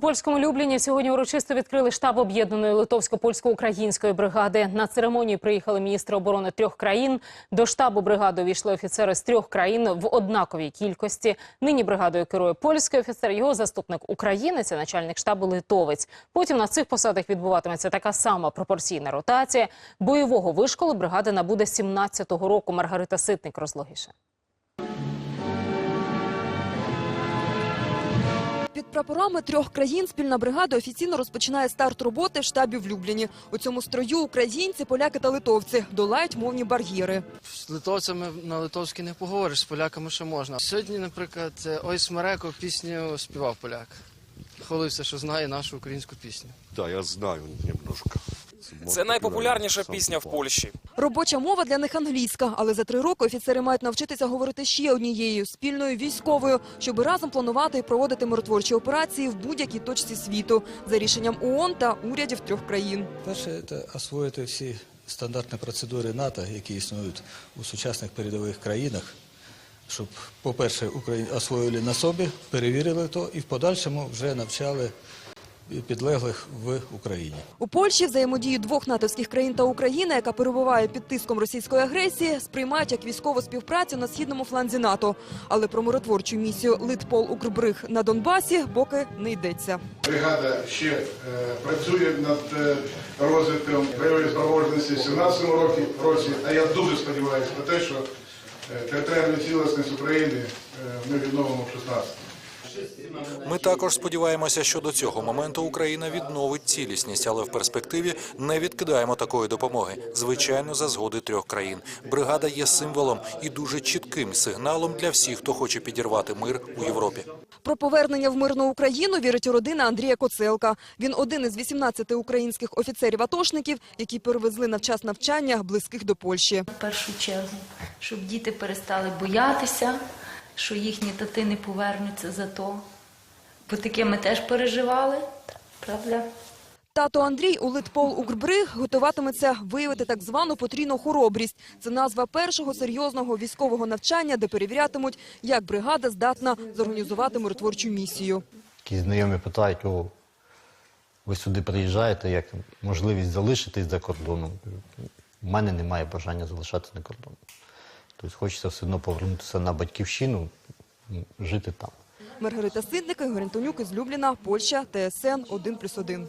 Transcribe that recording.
Польському Любліні сьогодні урочисто відкрили штаб об'єднаної литовсько-польсько-української бригади. На церемонію приїхали міністри оборони трьох країн. До штабу бригади увійшли офіцери з трьох країн в однаковій кількості. Нині бригадою керує польський офіцер, його заступник українець, начальник штабу литовець. Потім на цих посадах відбуватиметься така сама пропорційна ротація. Бойового вишколу бригада набуде 17-го року. Маргарита Ситник розлогіше. Під прапорами трьох країн спільна бригада офіційно розпочинає старт роботи в штабі в Любліні. У цьому строю українці, поляки та литовці долають мовні бар'єри. З литовцями на литовській не поговориш, з поляками ще можна. Сьогодні, наприклад, ой Смереко пісню співав поляк. Хвалився, що знає нашу українську пісню. Да, я знаю немножко. Це найпопулярніша пісня в Польщі. Робоча мова для них англійська, але за три роки офіцери мають навчитися говорити ще однією спільною військовою, щоб разом планувати і проводити миротворчі операції в будь-якій точці світу за рішенням ООН та урядів трьох країн. Перше це освоїти всі стандартні процедури НАТО, які існують у сучасних передових країнах, щоб, по-перше, Україн освоїли на собі, перевірили то і в подальшому вже навчали підлеглих в Україні. У Польщі взаємодію двох натовських країн та України, яка перебуває під тиском російської агресії, сприймають як військову співпрацю на східному фланзі НАТО. Але про миротворчу місію Литпол Укрбриг на Донбасі поки не йдеться. Бригада ще е, працює над е, розвитком бойової спроможності в 17 році, році, а я дуже сподіваюся на те, що е, територіальну цілісність України е, ми відновимо в 16 Ми також сподіваємося, що до цього моменту Україна відновить цілісність, але в перспективі не відкидаємо такої допомоги. Звичайно, за згоди трьох країн. Бригада є символом і дуже чітким сигналом для всіх, хто хоче підірвати мир у Європі. Про повернення в мирну Україну вірить і родина Андрія Коцелка. Він один із 18 українських офіцерів-атошників, які перевезли на час навчання близьких до Польщі. в першу чергу, щоб діти перестали боятися, що їхні тати не повернуться за то. Бо таке ми теж переживали, правда? Тато Андрій у Литпол Укрбриг готуватиметься виявити так звану потрійну хоробрість. Це назва першого серйозного військового навчання, де перевірятимуть, як бригада здатна зорганізувати миротворчу місію. Які знайомі питають, о, ви сюди приїжджаєте, як можливість залишитись за кордоном. У мене немає бажання залишатися на кордоні. Тобто хочеться все одно повернутися на батьківщину, жити там. Маргарита Сидник, Ігор Антонюк із Любліна, Польща, ТСН 1+,1.